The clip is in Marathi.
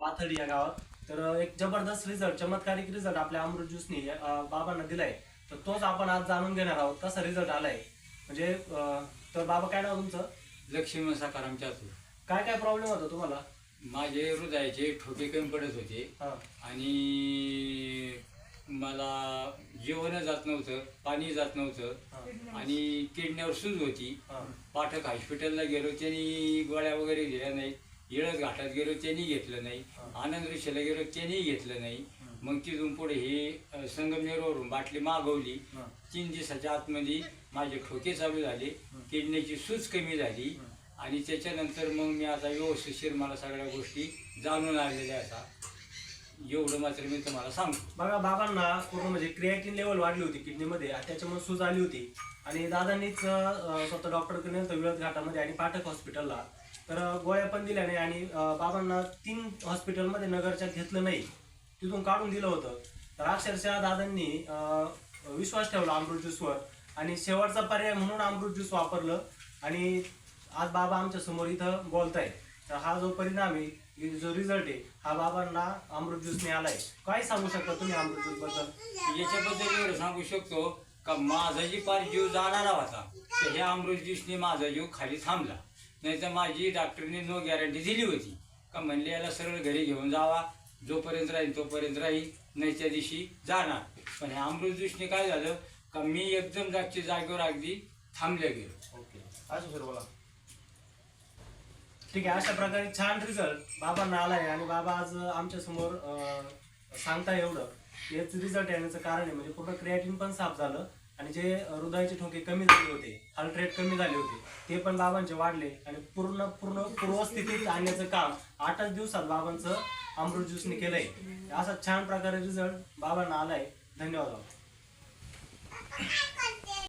पाथर्डी या गावात. तर एक जबरदस्त रिझल्ट चमत्कारिक रिझल्ट आपल्या अमृत ज्यूसनी बाबांना दिलाय. तर तोच आपण आज जाणून घेणार आहोत कसा रिझल्ट आलाय. म्हणजे तर बाबा काय नाव तुमचं? लक्ष्मण सकाराम चातुर काय काय प्रॉब्लेम होता तुम्हाला? माझे हृदयाचे ठोके कमी पडत होते. आणि मला जेवण जात नव्हतं पाणी जात नव्हतं. आणि किडण्यावर सूज होती. पाठक हॉस्पिटलला गेलो त्यांनी गोळ्या वगैरे दिल्या नाही येळत घाटात गेलो त्यांनी घेतलं नाही. आनंद ऋषीला गेलो त्यांनी घेतलं नाही. मग तिथून पुढे हे संगमनेरवरून बाटली मागवली. तीन दिवसाच्या आतमध्ये माझे ठोके चालू झाले. किडनीची सूज कमी झाली. आणि त्याच्यानंतर मग मी आता व्यवस्थिशीर मला सगळ्या गोष्टी जाणून आलेल्या आता एवढं मात्र मी तुम्हाला सांगतो. बघा बाबांना पूर्ण म्हणजे क्रिएटिन लेवल वाढली होती किडनीमध्ये आणि त्याच्यामुळे सूज आली होती. आणि दादांनीच स्वतः डॉक्टरकडे नेलं विळत घाटामध्ये आणि पाठक हॉस्पिटलला तर गोळ्या पण दिल्या नाही आणि बाबांना तीन हॉस्पिटलमध्ये नगरच्या घेतलं नाही. तिथून काढून दिलं होतं. तर अक्षरशः दादांनी विश्वास ठेवला अमृत ज्यूसवर. आणि शेवटचा पर्याय म्हणून अमृत ज्यूस वापरलं. आणि आज बाबा आमच्यासमोर इथं बोलताय तर हा जो परिणाम आहे जो रिझल्ट आहे हा बाबांना अमृत ज्यूसने आलाय. काय सांगू शकता तुम्ही अमृत ज्यूसबद्दल याच्याबद्दल एवढं सांगू शकतो का माझा जी पार जीव जाणारा होता तर ह्या अमृत ज्यूसने माझा जीव खाली थांबला. नाही तर माझी डॉक्टरने नो गॅरंटी दिली होती. का म्हणले याला सरळ घरी घेऊन जावा. जोपर्यंत राहील तोपर्यंत राहील. नाही त्या दिवशी जाणार. पण ह्या अमृत ज्यूसने काय झालं का मी एकदम जागच्या जागेवर अगदी थांबले गेलो. ओके. असं सर बोला. ठीक आहे अशा प्रकारे छान रिझल्ट बाबांना आलाय आणि बाबा आज आमच्यासमोर सांगताय एवढं. हेच रिझल्ट येण्याचं कारण आहे. म्हणजे पूर्ण क्रिएटिन पण साफ झालं. आणि जे हृदयाचे ठोके कमी झाले होते हार्ट रेट कमी झाले होते ते पण बाबांचे वाढले आणि पूर्ण पूर्ण पूर्वस्थितीत आणण्याचं काम आठच दिवसात बाबांचं अमृत ज्यूसने केलंय. असा छान प्रकारे रिझल्ट बाबांना आलाय. धन्यवाद बाबा.